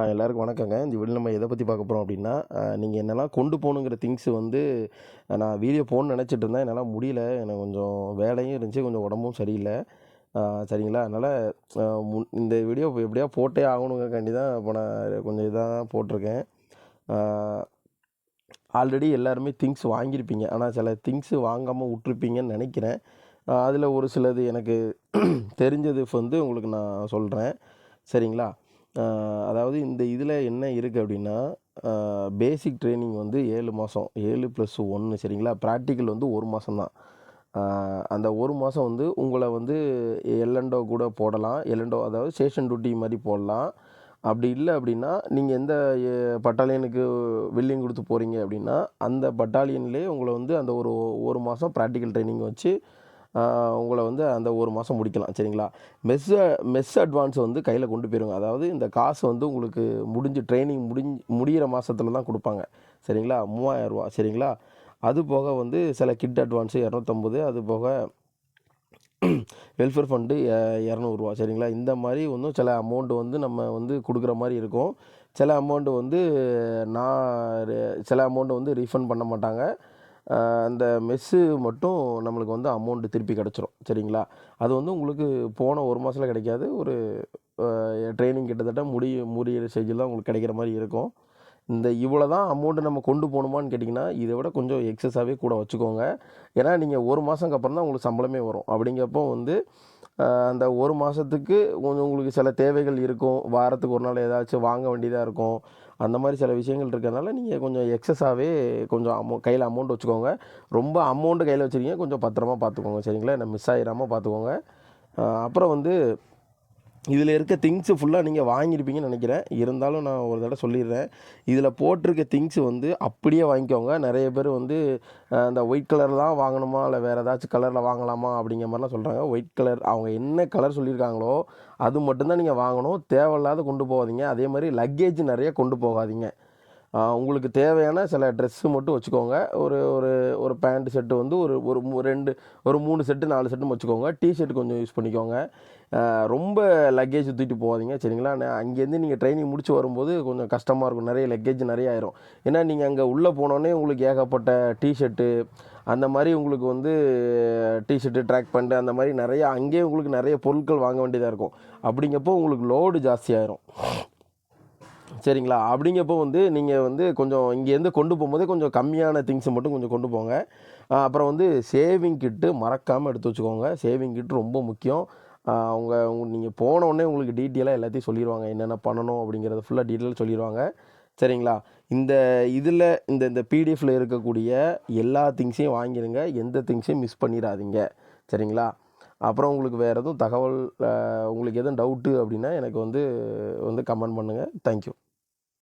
ஆ எல்லாருக்கும் வணக்கங்க. இந்த வீடியோ நம்ம எதை பற்றி பார்க்க போகிறோம் அப்படின்னா நீங்கள் என்னெல்லாம் கொண்டு போகணுங்கிற திங்ஸ் வந்து நான் வீடியோ போகணுன்னு நினச்சிட்டு இருந்தேன். என்னால் முடியல. எனக்கு கொஞ்சம் வேலையும் இருந்துச்சு. கொஞ்சம் உடம்பும் சரியில்லை சரிங்களா? அதனால் முன் இந்த வீடியோ எப்படியா போட்டே ஆகணுங்கக்காண்டி தான் இப்போ நான் கொஞ்சம் இதாக போட்டிருக்கேன். ஆல்ரெடி எல்லாருமே திங்ஸ் வாங்கியிருப்பீங்க. ஆனால் சில திங்ஸ் வாங்காமல் விட்ருப்பீங்கன்னு நினைக்கிறேன் அதில் ஒரு சிலது எனக்கு தெரிஞ்சது வந்து உங்களுக்கு நான் சொல்கிறேன் சரிங்களா? அதாவது இந்த இதில் என்ன இருக்குது அப்படின்னா பேசிக் ட்ரைனிங் வந்து ஏழு மாதம் ஏழு ப்ளஸ் ஒன்று சரிங்களா? ப்ராக்டிக்கல் வந்து ஒரு மாதம் தான். அந்த ஒரு மாதம் வந்து உங்களை வந்து எல்லண்டோ கூட போடலாம். எல்&ஓ அதாவது ஸ்டேஷன் டியூட்டி மாதிரி போடலாம். அப்படி இல்லை அப்படின்னா நீங்கள் எந்த பட்டாலியனுக்கு வில்லிங் கொடுத்து போகிறீங்க அப்படின்னா அந்த பட்டாலியன்லேயே உங்களை வந்து அந்த ஒரு ஒரு மாதம் ப்ராக்டிக்கல் ட்ரைனிங் வச்சு, உங்களை வந்து அந்த ஒரு மாதம் முடிக்கலாம். சரிங்களா? மெஸ் மெஸ் அட்வான்ஸ் வந்து கையில் கொண்டு போயிருங்க. அதாவது இந்த காசு வந்து உங்களுக்கு முடிஞ்சு ட்ரைனிங் முடிஞ்சு முடிகிற மாதத்தில் தான் கொடுப்பாங்க சரிங்களா? மூவாயிரரூவா சரிங்களா? அது போக வந்து சில கிட் அட்வான்ஸு இரநூத்தம்பது அது போக வெல்ஃபேர் ஃபண்டு இரநூறுவா சரிங்களா? இந்த மாதிரி ஒன்றும் சில அமௌண்ட்டு வந்து நம்ம வந்து கொடுக்குற மாதிரி இருக்கும். சில அமௌண்ட்டு வந்து நான் சில அமௌண்ட்டு வந்து ரீஃபண்ட் பண்ண மாட்டாங்க. அந்த மெஸ்ஸு மட்டும் நம்மளுக்கு வந்து அமௌண்ட் திருப்பி கிடச்சிரும் சரிங்களா? அது வந்து உங்களுக்கு போன ஒரு மாதத்தில் கிடைக்காது ஒரு ட்ரைனிங் கிட்டத்தட்ட முடிய முடியிற ஸ்டேஜில் தான் உங்களுக்கு கிடைக்கிற மாதிரி இருக்கும். இந்த இவ்வளோ தான் அமௌண்ட்டு நம்ம கொண்டு போகணுமான்னு கேட்டிங்கன்னா இதை விட கொஞ்சம் எக்ஸஸாகவே கூட வச்சுக்கோங்க. ஏன்னா, நீங்க 1 மாசம்க்கு அப்புறம் தான் உங்களுக்கு சம்பளமே வரும். அப்படிங்கிறப்போ வந்து அந்த ஒரு மாதத்துக்கு கொஞ்சம் உங்களுக்கு சில தேவைகள் இருக்கும். வாரத்துக்கு ஒரு நாள் ஏதாச்சும் வாங்க வேண்டியதாக இருக்கும். அந்த மாதிரி சில விஷயங்கள் இருக்கிறதுனால நீங்கள் கொஞ்சம் எக்ஸஸாகவே கொஞ்சம் அமௌ கையில் அமௌண்ட் வச்சுக்கோங்க. ரொம்ப அமௌண்ட்டு கையில் வச்சிருக்கீங்க. கொஞ்சம் பத்திரமா பார்த்துக்கோங்க. சரிங்களா? என்ன மிஸ் ஆகிடாமல் பார்த்துக்கோங்க. அப்புறம் வந்து இதில் இருக்க திங்ஸு ஃபுல்லாக நீங்கள் வாங்கியிருப்பீங்கன்னு நினைக்கிறேன் இருந்தாலும் நான் ஒரு தடவை சொல்லிடுறேன் இதில் போட்டிருக்க திங்ஸ் வந்து அப்படியே வாங்கிக்கோங்க. நிறைய பேர் வந்து அந்த இந்த ஒயிட் கலர் தான் வாங்கணுமா? இல்லை வேறு ஏதாச்சும் கலரில் வாங்கலாமா? அப்படிங்கிற மாதிரிலாம் சொல்கிறாங்க ஒயிட் கலர் அவங்க என்ன கலர் சொல்லியிருக்காங்களோ, அது மட்டும்தான் நீங்கள் வாங்கணும். தேவையில்லாத கொண்டு போகாதீங்க. அதே மாதிரி லக்கேஜ் நிறைய கொண்டு போகாதீங்க. உங்களுக்கு தேவையான சில ட்ரெஸ்ஸு மட்டும் வச்சுக்கோங்க. ஒரு ஒரு ஒரு பேண்ட் செட்டு வந்து ஒரு ஒரு ரெண்டு ஒரு மூணு செட்டு நாலு செட்டுன்னு வச்சுக்கோங்க. டிஷர்ட் கொஞ்சம் யூஸ் பண்ணிக்கோங்க. ரொம்ப லக்கேஜ் தூக்கிட்டு போகாதீங்க. சரிங்களா? அங்கேருந்து நீங்கள் ட்ரைனிங் முடிச்சு வரும்போது கொஞ்சம் கஷ்டமாக இருக்கும். நிறைய லக்கேஜ் நிறைய ஆயிரும். ஏன்னா, நீங்கள் அங்கே உள்ளே போனோனே உங்களுக்கு ஏகப்பட்ட டிஷர்ட்டு அந்த மாதிரி உங்களுக்கு வந்து டீ ஷர்ட்டு, ட்ராக் பண்ணிட்டு அந்த மாதிரி நிறையா அங்கேயே உங்களுக்கு நிறைய பொருட்கள் வாங்க வேண்டியதாக இருக்கும். அப்படிங்கப்போ உங்களுக்கு லோடு ஜாஸ்தியாயிரும். சரிங்களா? அப்படிங்கப்போ வந்து நீங்கள் வந்து கொஞ்சம் இங்கேருந்து கொண்டு போகும்போதே கொஞ்சம் கம்மியான திங்ஸ் மட்டும் கொஞ்சம் கொண்டு போங்க. அப்புறம் வந்து சேவிங் கிட்டு மறக்காமல் எடுத்து வச்சுக்கோங்க. சேவிங் கிட் ரொம்ப முக்கியம். அவங்க நீங்கள் போன உடனே உங்களுக்கு டீட்டெயிலாக எல்லாத்தையும் சொல்லிடுவாங்க என்னென்ன பண்ணணும் அப்படிங்கிறத ஃபுல்லாக டீட்டெயில் சொல்லிருவாங்க. சரிங்களா? இந்த இதில் இந்த இந்த பிடிஎஃப்பில் இருக்கக்கூடிய எல்லா திங்ஸையும் வாங்கிருங்க. எந்த திங்ஸையும் மிஸ் பண்ணிடாதீங்க சரிங்களா? அப்புறம் உங்களுக்கு வேறு எதுவும் தகவல் உங்களுக்கு எதுவும் டவுட்டு அப்படின்னா எனக்கு வந்து வந்து கமெண்ட் பண்ணுங்கள் தேங்க் யூ.